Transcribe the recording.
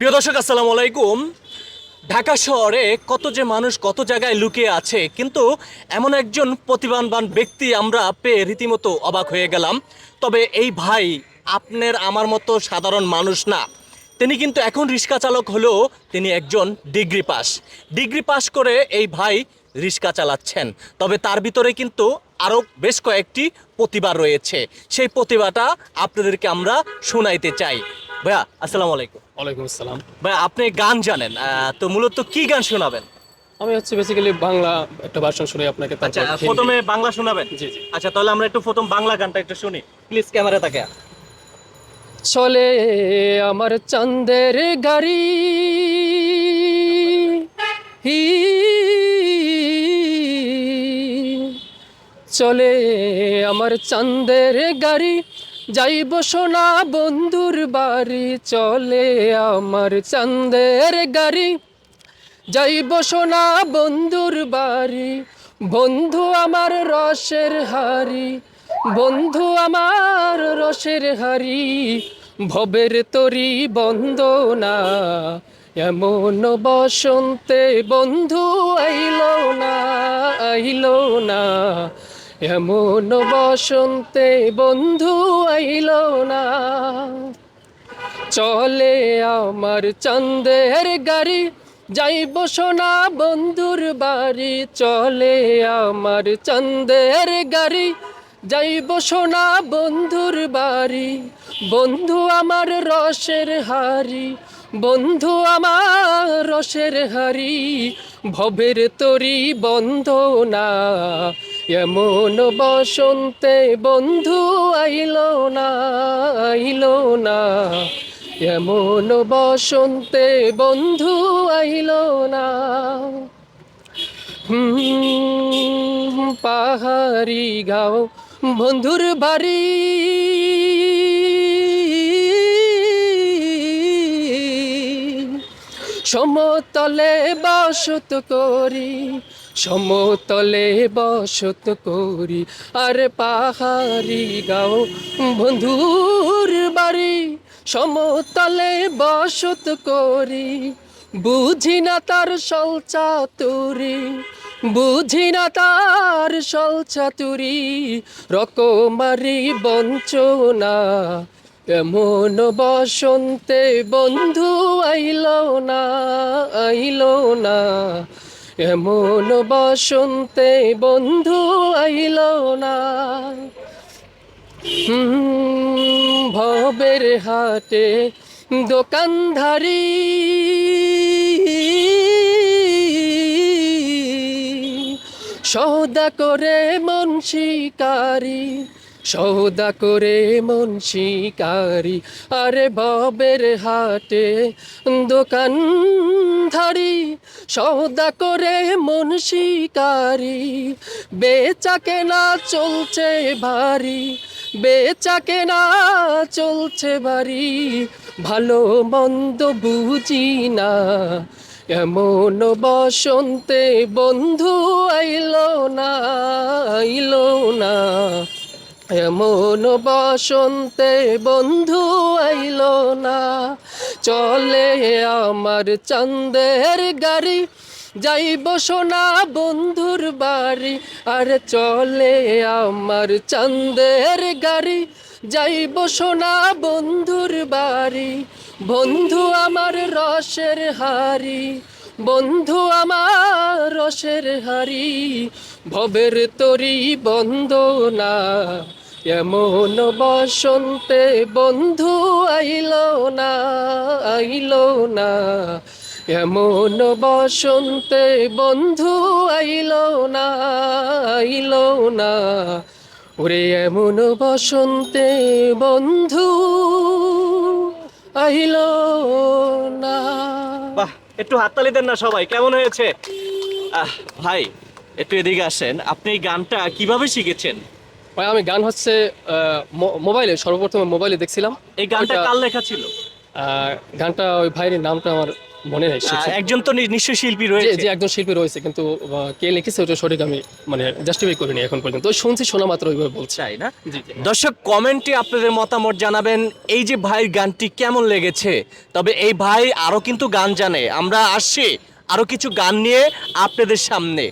প্রিয় দর্শক, আসসালামু আলাইকুম। ঢাকা শহরে কত যে মানুষ কত জায়গায় লুকিয়ে আছে, কিন্তু এমন একজন প্রতিভাবান ব্যক্তি আমরা পেয়ে রীতিমতো অবাক হয়ে গেলাম। তবে এই ভাই আপনার আমার মতো সাধারণ মানুষ না। তিনি কিন্তু এখন রিক্সা চালক হলেও তিনি একজন ডিগ্রি পাস। ডিগ্রি পাস করে এই ভাই রিক্সা চালাচ্ছেন। তবে তার ভিতরে কিন্তু আরও বেশ কয়েকটি প্রতিভা রয়েছে। সেই প্রতিভাটা আপনাদেরকে আমরা শোনাইতে চাই। ভাইয়া, আসসালামু আলাইকুম। ওয়ালাইকুম আসসালাম। ভাই আপনি গান জানেন তো মূলত কি গান শোনাবেন? আমি হচ্ছে বেসিক্যালি বাংলা একটা ভার্সন শুনি আপনাকে আচ্ছা প্রথমে বাংলা শোনাবেন? জি জি। আচ্ছা তাহলে আমরা একটু প্রথম বাংলা গানটা একটু শুনি। প্লিজ ক্যামেরা তাকে চলে আমার চাঁদের গাড়ি হি চলে আমার চাঁদের গাড়ি যাইব সোনা বন্ধুর বাড়ি, চলে আমার চাঁদের গাড়ি। যাইব সোনা বন্ধুর বাড়ি, বন্ধু আমার রসের হারি বন্ধু আমার রসের হারি ভবের তরি বন্ধ না এমন বসন্তে বন্ধু আইল না আইল না। এমন বসন্তে বন্ধু আইল না। চলে আমার চাঁদের গাড়ি, যাইব সোনা বন্ধুর বাড়ি। চলে আমার চাঁদের গাড়ি, যাইব সোনা বন্ধুর বাড়ি। বন্ধু আমার রসের হারি বন্ধু আমার রসের হারি ভবের তরি বন্ধ না এমন বসন্তে বন্ধু আইল না আইল না। এমন বসন্তে বন্ধু আইল না। পাহাড়ি গাও, বন্ধুর বাড়ি। সমতলে বসত করি, সমতলে বসত করি। আর পাহাড়ি গাও, বন্ধুর বাড়ি, সমতলে বসত করি। বুঝি না তার সলচাতুরি বুঝি না তার সলচাতুরি রকমারি বঞ্চনা এমন বসন্তে বন্ধু আইল না আইল না। এমন বসন্তে বন্ধু আইল না। ভবের হাটে দোকানধারি সৌদা করে মন শিকারি। সৌদা করে মন শিকারি, আরে ভবের হাটে দোকান ধারি। সৌদা করে মন শিকারি, বেচা কেনা চলছে ভারী, বেচা কেনা চলছে বাড়ি ভালো মন্দ বুঝি না এমন বসন্তে বন্ধু আইল না আইল না। এমন বসন্তে বন্ধু আইল না। চলে আমার চাঁদের গাড়ি, যাইব সোনা বন্ধুর বাড়ি। আর চলে আমার চাঁদের গাড়ি, যাইব সোনা বন্ধুর বাড়ি। বন্ধু আমার রসের হারি বন্ধু আমার রসের হারি, ভবের তরি বন্ধ না এমন বসন্তে বন্ধু আইল না আইল না। এমন বসন্তে বন্ধু আইল না আইল না। ওরে এমন বসন্তে বন্ধু আইল একটু হাততালি দেন না সবাই কেমন হয়েছে? আহ, ভাই একটু এদিকে আসেন। আপনি এই গানটা কীভাবে শিখেছেন? ভাই আমি গান হচ্ছে মোবাইলে সর্বপ্রথম মোবাইলে দেখছিলাম। এই গানটা কাল কার লেখা ছিল? আহ, গানটা ওই ভাইয়ের নামটা আমার মনে নেই একজন তো নিশ্চয়ই শিল্পী রয়েছে। যে একজন শিল্পী রয়েছে কিন্তু কে লিখেছে ওটা সঠিক আমি মানে জাস্টিফাই করিনি এখন পর্যন্ত। শুনছি শোনা মাত্র ওইভাবে বলছে। তাই না? দর্শক কমেন্টে আপনাদের মতামত জানাবেন এই যে ভাইয়ের গানটি কেমন লেগেছে? তবে এই ভাই আরও কিন্তু গান জানে। আমরা আসছি আরও কিছু গান নিয়ে আপনাদের সামনে।